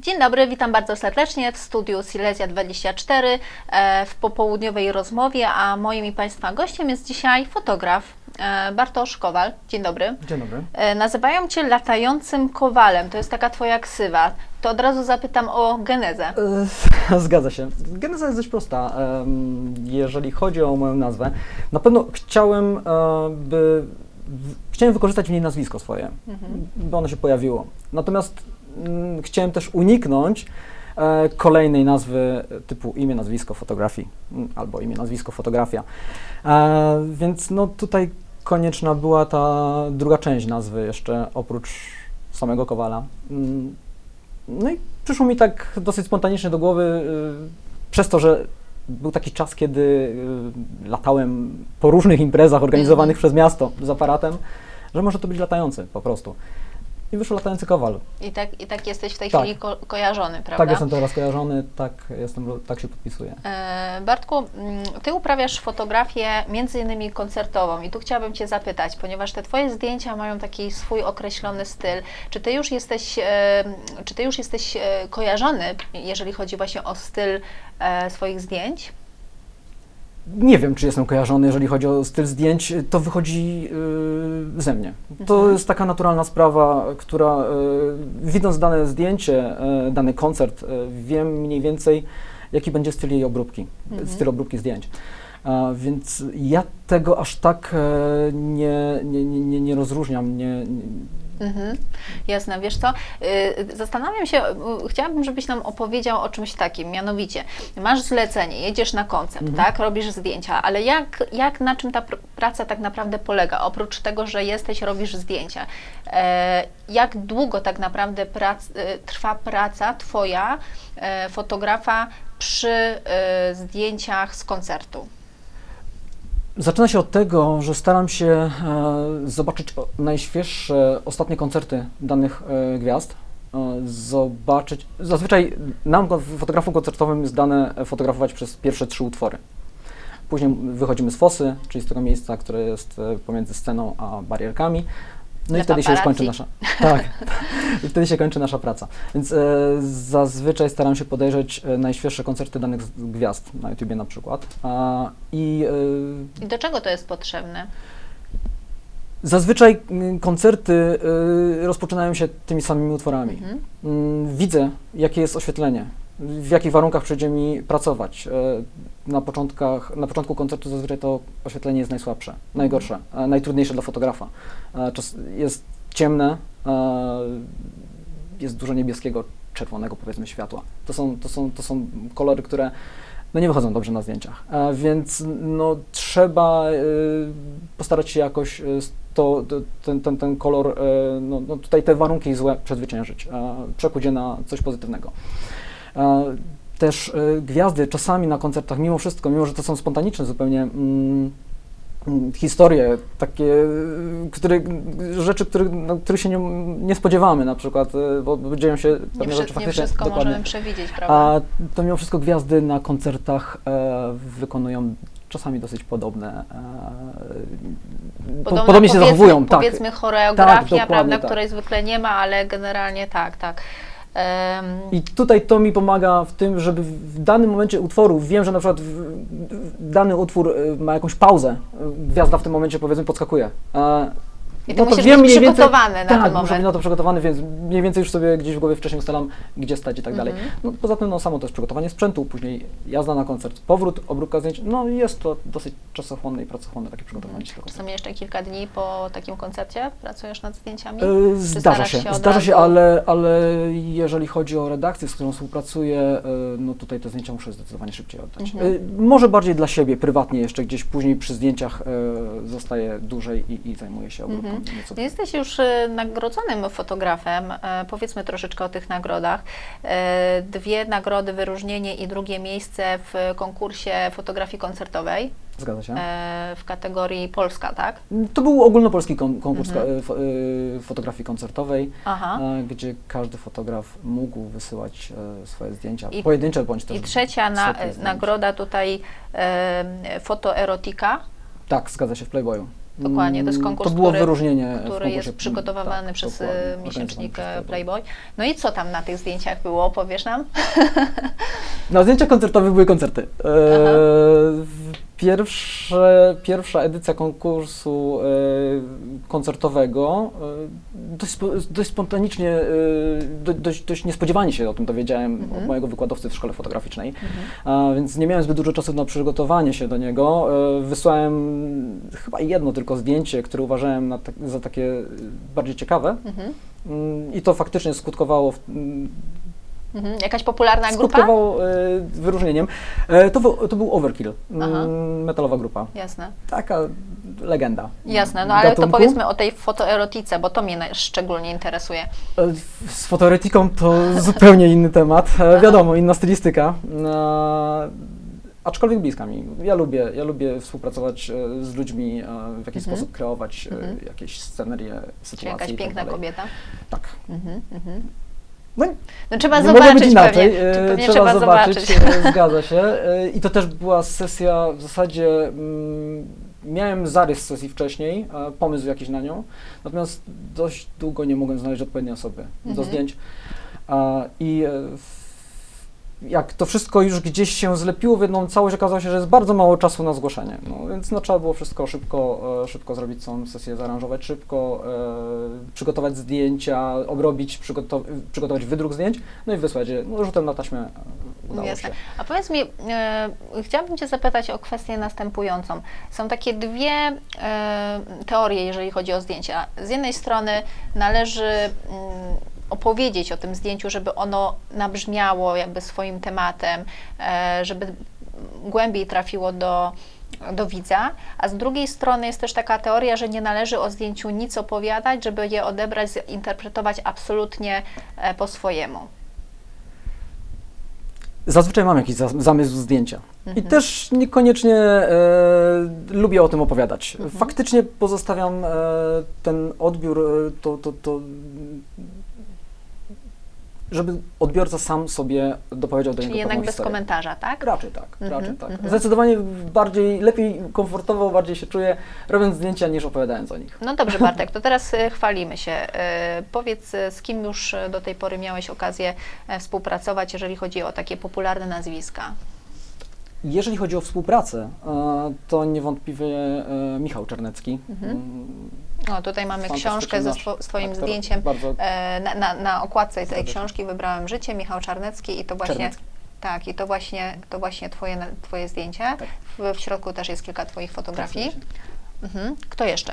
Dzień dobry, witam bardzo serdecznie w studiu Silesia 24 e, w popołudniowej rozmowie, a moim i Państwa gościem jest dzisiaj fotograf e, Bartosz Kowal. Dzień dobry. Dzień dobry. E, Nazywają Cię latającym kowalem, to jest taka Twoja ksywa. To od razu zapytam o genezę. Zgadza się. Geneza jest dość prosta. Jeżeli chodzi o moją nazwę, na pewno chciałem, by chciałem wykorzystać w niej nazwisko swoje, by ono się pojawiło. Natomiast chciałem też uniknąć e, kolejnej nazwy typu imię, nazwisko, fotografii mm, albo imię, nazwisko, fotografia. E, Więc no tutaj konieczna była ta druga część nazwy jeszcze oprócz samego Kowala. Mm, No i przyszło mi tak dosyć spontanicznie do głowy, y, przez to, że był taki czas, kiedy y, latałem po różnych imprezach organizowanych Mhm. przez miasto z aparatem, że może to być latający po prostu. I wyszło latający kowal. I tak, i tak jesteś w tej Tak. chwili ko- kojarzony, prawda? Tak jestem teraz kojarzony, tak, jestem, tak się podpisuję. E, Bartku, mm, Ty uprawiasz fotografię między innymi koncertową i tu chciałabym Cię zapytać, ponieważ te Twoje zdjęcia mają taki swój określony styl, czy Ty już jesteś, e, czy ty już jesteś e, kojarzony, jeżeli chodzi właśnie o styl e, swoich zdjęć? Nie wiem, czy jestem kojarzony, jeżeli chodzi o styl zdjęć, to wychodzi y, ze mnie. To Mhm. jest taka naturalna sprawa, która y, widząc dane zdjęcie, y, dany koncert, wiem mniej więcej, jaki będzie styl jej obróbki, Mhm. styl obróbki zdjęć. A, więc ja tego aż tak nie, nie, nie, nie- nie rozróżniam, nie, nie, Mhm. Jasne, wiesz co, y, zastanawiam się, chciałabym, żebyś nam opowiedział o czymś takim, mianowicie masz zlecenie, jedziesz na koncert, Mhm. tak, robisz zdjęcia, ale jak, jak na czym ta pr- praca tak naprawdę polega, oprócz tego, że jesteś, robisz zdjęcia, e, jak długo tak naprawdę prac, y, trwa praca Twoja, e, fotografa przy e, zdjęciach z koncertu? Zaczyna się od tego, że staram się e, zobaczyć najświeższe, ostatnie koncerty danych e, gwiazd. E, zobaczyć. Zazwyczaj nam, fotografom koncertowym, jest dane fotografować przez pierwsze trzy utwory. Później wychodzimy z fosy, czyli z tego miejsca, które jest pomiędzy sceną a barierkami. No i wtedy się już kończy nasza. Tak. I wtedy się kończy nasza praca. Więc e, zazwyczaj staram się podejrzeć e, najświeższe koncerty danych gwiazd na YouTubie na przykład. A, I e, I do czego to jest potrzebne? Zazwyczaj koncerty y, rozpoczynają się tymi samymi utworami. Mhm. Mm, Widzę, jakie jest oświetlenie, w jakich warunkach przyjdzie mi pracować. Na, początkach, na początku koncertu zazwyczaj to oświetlenie jest najsłabsze, najgorsze, e, najtrudniejsze dla fotografa. E, Czas jest ciemne, e, jest dużo niebieskiego, czerwonego powiedzmy światła. To są, to są, to są kolory, które no nie wychodzą dobrze na zdjęciach. Więc no, trzeba postarać się jakoś to, ten, ten, ten kolor, no, no tutaj te warunki złe przezwyciężyć, przekuć je na coś pozytywnego. Też y, gwiazdy czasami na koncertach, mimo wszystko, mimo że to są spontaniczne zupełnie mm, mm, historie, takie y, które, rzeczy, których, no, których się nie, nie spodziewamy na przykład, y, bo dzieją się Nie, pewne wszy- rzeczy nie faktycznie. wszystko dokładnie. możemy przewidzieć, prawda? A to mimo wszystko gwiazdy na koncertach e, wykonują czasami dosyć podobne. E, po, podobnie się powiedzmy, zachowują, tak. Powiedzmy choreografia, dokładnie prawda, tak. której zwykle nie ma, ale generalnie tak, tak. I tutaj to mi pomaga w tym, żeby w danym momencie utworu, wiem, że na przykład dany utwór e, ma jakąś pauzę, e, gwiazda w tym momencie powiedzmy podskakuje. I ty musisz być przygotowany na tak, ten muszę moment. na to przygotowany, więc mniej więcej już sobie gdzieś w głowie wcześniej ustalam, gdzie stać i tak dalej. Mhm. No, poza tym no, samo to jest przygotowanie sprzętu, później jazda na koncert, powrót, obróbka zdjęć, no jest to dosyć czasochłonne i pracochłonne takie przygotowanie koncertu. Czasami jeszcze kilka dni po takim koncercie pracujesz nad zdjęciami? Czy Zdarza się, się zdarza się, ale, ale jeżeli chodzi o redakcję, z którą współpracuję, e, no tutaj te zdjęcia muszę zdecydowanie szybciej oddać. Mhm. E, Może bardziej dla siebie, prywatnie jeszcze gdzieś później przy zdjęciach zostaję dłużej i, i zajmuję się obróbką Mhm. Jesteś już e, nagrodzonym fotografem. E, Powiedzmy troszeczkę o tych nagrodach. E, Dwie nagrody, wyróżnienie i drugie miejsce w konkursie fotografii koncertowej Zgadza się. w kategorii Polska, tak? To był ogólnopolski kon- konkurs Mhm. fotografii koncertowej, Aha. gdzie każdy fotograf mógł wysyłać swoje zdjęcia, I- pojedyncze bądź też I trzecia na, nagroda tutaj e, fotoerotika. Tak, zgadza się, w Playboyu. Dokładnie, to jest konkurs, To było który- wyróżnienie który jest przygotowywany Tak, przez e, miesięcznik e, Playboy. No i co tam na tych zdjęciach było, powiesz nam? Na zdjęciach koncertowych były koncerty. E, Pierwsze, pierwsza edycja konkursu e, koncertowego e, dość, dość spontanicznie, e, do, dość, dość niespodziewanie się o tym dowiedziałem Mhm. od mojego wykładowcy w szkole fotograficznej, a, więc nie miałem zbyt dużo czasu na przygotowanie się do niego. Wysłałem chyba jedno tylko zdjęcie, które uważałem tak, za takie bardziej ciekawe. Mhm. Mm, I to faktycznie skutkowało w, Mhm. Jakaś popularna grupa? skutkowało e, wyróżnieniem. E, to, był- to był Overkill, mm, Aha. metalowa grupa. Jasne. Taka legenda. Jasne, no ale to gatunku. powiedzmy o tej fotoerotice, bo to mnie szczególnie interesuje. E, Z fotoetyką to zupełnie inny temat. E, wiadomo, inna stylistyka. E, aczkolwiek bliska mi. Ja lubię, ja lubię współpracować e, z ludźmi, e, w jakiś Mhm. sposób kreować e, Mhm. jakieś scenerie, Czy sytuacje jakaś i tak piękna dalej. kobieta? Tak. Mhm. No, No trzeba nie zobaczyć być inaczej. pewnie. e, pewnie trzeba, trzeba zobaczyć, zobaczyć. e, zgadza się. E, I to też była sesja, w zasadzie mm, miałem zarys sesji wcześniej, pomysł jakiś na nią, natomiast dość długo nie mogłem znaleźć odpowiedniej osoby do Mhm. zdjęć. A, I w- jak to wszystko już gdzieś się zlepiło w jedną całość, okazało się, że jest bardzo mało czasu na zgłoszenie. No, więc no, trzeba było wszystko szybko, e, szybko zrobić całą sesję, zaaranżować szybko, e, przygotować zdjęcia, obrobić, przygotow- przygotować wydruk zdjęć, no i wysłać je. No, rzutem na taśmę e, udało Jasne. się. A powiedz mi, e, chciałabym Cię zapytać o kwestię następującą. Są takie dwie e, teorie, jeżeli chodzi o zdjęcia. Z jednej strony należy mm, opowiedzieć o tym zdjęciu, żeby ono nabrzmiało jakby swoim tematem, e, żeby głębiej trafiło do, do widza, a z drugiej strony jest też taka teoria, że nie należy o zdjęciu nic opowiadać, żeby je odebrać, zinterpretować absolutnie e, po swojemu. Zazwyczaj mam jakiś za- zamysł zdjęcia. I Mhm. też niekoniecznie e, lubię o tym opowiadać. Mhm. Faktycznie pozostawiam e, ten odbiór, e, to, to, to, żeby odbiorca sam sobie dopowiedział do Czyli niego jednak bez historię. komentarza, tak? Raczej tak, Mhm, raczej tak. mhm. Zdecydowanie bardziej, lepiej, komfortowo, bardziej się czuję robiąc zdjęcia niż opowiadając o nich. No dobrze, Bartek, to teraz e, chwalimy się. E, Powiedz, e, z kim już do tej pory miałeś okazję współpracować, jeżeli chodzi o takie popularne nazwiska? Jeżeli chodzi o współpracę, e, to niewątpliwie e, Michał Czernecki. Mhm. Mm, O, tutaj mamy książkę ze nasz swo- z Twoim aktor, zdjęciem. Bardzo E, Na, na, na okładce tej książki wybrałem życie, Michał Czarnecki i to właśnie. Czernecki. Tak, i to właśnie, to właśnie twoje, twoje zdjęcie. Tak. W, w środku też jest kilka Twoich fotografii. Się. Mhm. Kto jeszcze?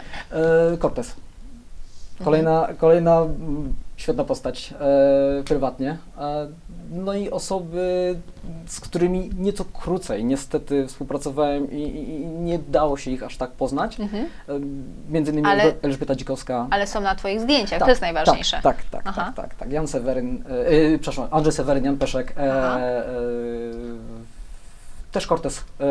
E, Cortez. Kolejna, kolejna mm, świetna postać e, prywatnie. E, no i osoby, z którymi nieco krócej niestety współpracowałem i, i, nie dało się ich aż tak poznać. Mhm. E, między innymi Ale- Elż- Elżbieta Dzikowska. Ale są na Twoich zdjęciach, to jest najważniejsze. Tak, tak, tak, tak, tak, tak. Jan Seweryn, e, e, przepraszam, Andrzej Seweryn, Jan Peszek, e, też Cortez, e,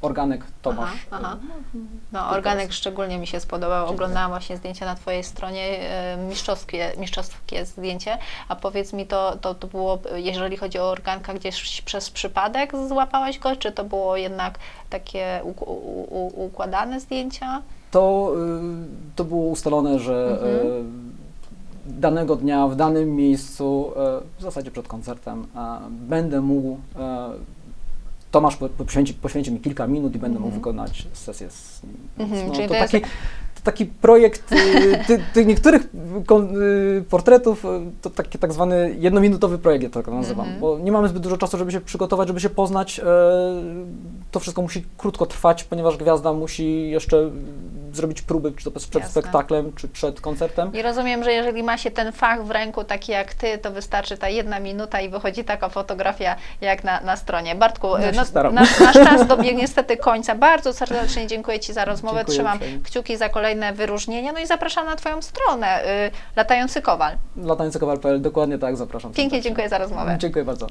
Organek, Tomasz. Aha, aha. E, No, organek szczególnie mi się spodobał. Dziękuję. Oglądałam właśnie zdjęcia na Twojej stronie, e, mistrzowskie, mistrzowskie zdjęcie. A powiedz mi, to, to, to było, jeżeli chodzi o organka, gdzieś przez przypadek złapałeś go, czy to było jednak takie u, u, u, układane zdjęcia? To, y, to było ustalone, że Mhm. danego dnia w danym miejscu, w zasadzie przed koncertem, e, będę mógł, e, Tomasz po- poświęci, poświęci mi kilka minut i będę mógł Mhm. wykonać sesję z nim. Mhm, no, czyli to, to taki, taki projekt y, ty, ty niektórych y, portretów, y, to taki tak zwany jednominutowy projekt, ja to tak nazywam, Mhm. bo nie mamy zbyt dużo czasu, żeby się przygotować, żeby się poznać. e, To wszystko musi krótko trwać, ponieważ gwiazda musi jeszcze zrobić próby, czy to przed Jasne. spektaklem, czy przed koncertem. I rozumiem, że jeżeli ma się ten fach w ręku, taki jak Ty, to wystarczy ta jedna minuta i wychodzi taka fotografia jak na, na stronie. Bartku, Ja no, nasz, nasz czas dobiegł niestety końca. Bardzo serdecznie dziękuję Ci za rozmowę. Dziękuję Trzymam uprzejmie. kciuki za kolejne wyróżnienia. No i zapraszam na Twoją stronę, y, Latający Kowal. Latający Kowal.pl, dokładnie tak, zapraszam. Pięknie serdecznie. dziękuję za rozmowę. Dziękuję bardzo.